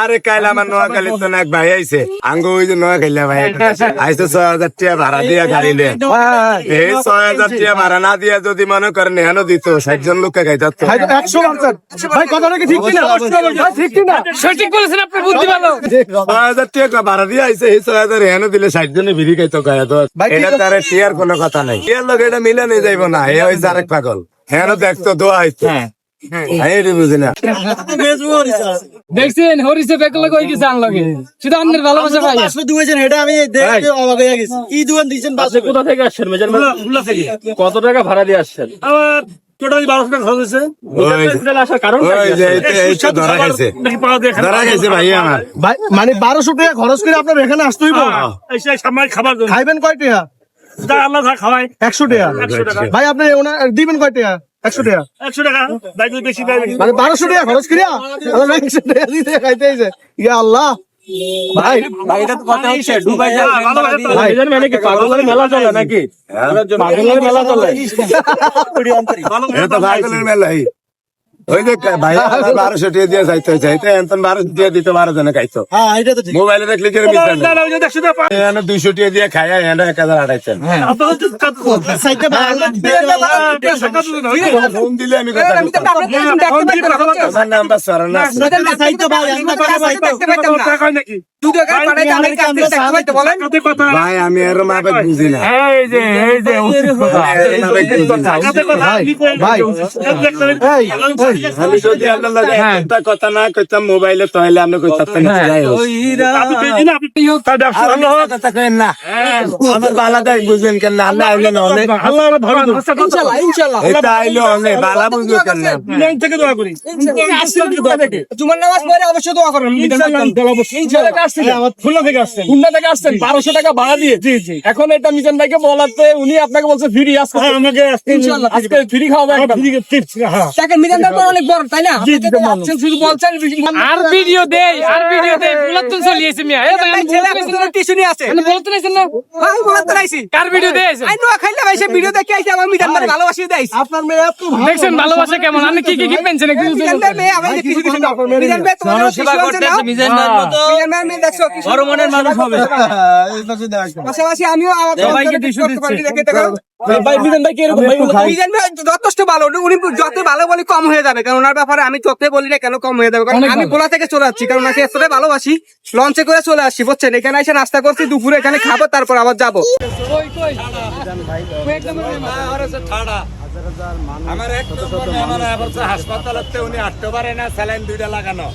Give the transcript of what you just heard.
আরে কাল আমার নোয়াখালী তো এক ভাই আইছে। আঙ্গ ওই যে নোয়াখালী ভাই আইসে ছয় হাজার টাকা ভাড়া দিয়া গাড়ি লে এই ছয় হাজার টাকা ভাড়া না দিয়া যদি মনে করেন হেন দিত ষাট জন লোককে খাইতে ভাই একশো ভাই কথাটা কি ঠিক কিনা? ঠিক কিনা? সঠিক বলেছেন আপনার বুদ্ধি ভালো ছয় হাজার টাকা ভাড়া দিয়ে আইছে এই ছয় হাজার দিলে ষাট জনে বিড়ি খাইতো গায়ে তো। ভাই, এটা তার টিয়ার কোনো কথা নাই। টিয়ার লোক এটা মিলে নিয়ে যাইব না। এ হয়েছে আরেক পাগল। হেন দেখতো দোয়া আমি এটা বুঝি না। দেখছেন হরিসে বেকল কই গেছে আনলগে। শুধু আপনার ভালোবাসা ভাই। আপনি কোথা থেকে আসছেন? মেজার কত টাকা ভাড়া দিয়ে আসছেন? আমার টোটালি বারোশো টাকা খরচ হয়েছে। হসপিটালে আসার কারণ ওই যে এই তো- এই তো ধরা খাইছে। নাকি পাওয়া দিয়ে ধরা খাইছে ভাই আমার। মানে বারোশো টাকা খরচ করে আপনার এখানে আসতে হইব? সামনে খাবার জন্য। খাইবেন কয় টাকা যা আল্লাহ খাওয়ায়। একশো টাকা। ভাই আপনি দিবেন কয় টাকা একশো টাকা। একশো টাকা? বেশি মানে বারোশো টাকা খরচ করিয়া একশো টাকা দিতে খাইতে ইয়া আল্লাহ। ভাই ভালোবাসা মেজার মানে কি পাগলের মেলা চলে নাকি? পাগলের মেলা চলে। এটা তো পাগলের মেলাই ওই যে ভাই বারোশো টাকা দিয়ে যাইতে চাইতে এখন বারোশো টাকা দিতে বারো জনে খাইতো মোবাইলে দেখলে দুইশো টাকা দিয়ে এক হাজার। ফোন দিলে আমি নাম্বার সরান হয় ভাই আমি এর মাপে বুঝি না এই যে এই যে এর মাপে বুঝি না। টাকাতে কথা, ভাই, ভাই। আমি যদি আপনার লগে একটা কথা না কইতাম মোবাইলে তাহলে আপনি কইতাম না। যাই হোক। আপনি পেয়েছি না, আপনি তার ব্যবসা ভালো হোক। কথা কইেন না। আমার বালাটাই বুঝবেন কেন না আপনি আইলেন অনেক আল্লাহ আমার ধরে দেবে। এটা আইলো অনেক বালা বুঝবেন কেন না। থেকে দোয়া করি। তোমার নামাজ পড়ে অবশ্যই দোয়া করবেন খুলনা থেকে আসছেন। খুলনা থেকে আসছেন। বারোশো টাকা ভাড়া দিয়ে। জি জি। এখন এটা মিজান ভাইকে বলাতে উনি আপনাকে বলছে ফ্রি হ্যাঁ, আমাকে আজকে আজকে ফ্রি খাওয়াবে একদম। ফ্রি হ্যাঁ। মিজান দরবার অনেক বড় তাই না। শুধু বলছেন আর ভিডিও দেই আর ভিডিও দেই বুলাতুন চলিয়েছে মিয়া। এ ভাই আমি টিউশনি আছে আমি বলতে নাইছেন না? ভাই বলতে নাইছি কার ভিডিও দেইছে আই নোয়া খাইলে ভাই সে ভিডিও দেখে আইছে আমার মিজান মানে ভালোবাসি দেইছে আপনার মেয়ে এত ভালো। দেখছেন ভালোবাসা কেমন? আমি কি কি কি পেনছেন একটু মিজান মেয়ে আমি কিছু কিছু মিজান ভাই তোমার সেবা মিজান ভাই। মতো মিজান ভাই মেয়ে দেখছ কি বড় মনের মানুষ হবে। এই পাশে দাও পাশাপাশি আমিও আমার ভাইকে দিচ্ছি। ভাই মিজান ভাই কি ভাই মিজান ভাই যথেষ্ট ভালো। উনি যত ভালো বলি কম হয়ে যাবে কারণ ওনার ব্যাপারে আমি বলি না কেন কম হয়ে যাবে। কারণ আমি গোলা থেকে চলে যাচ্ছি কারণ এতটাই ভালোবাসি লঞ্চে করে চলে আসছি বুঝছেন? এখানে এসে নাস্তা করছি দুপুরে এখানে খাব তারপর আবার যাব। আমার এক হাসপাতালে উনি আসতে পারে না স্যালাইন দুইটা লাগানো।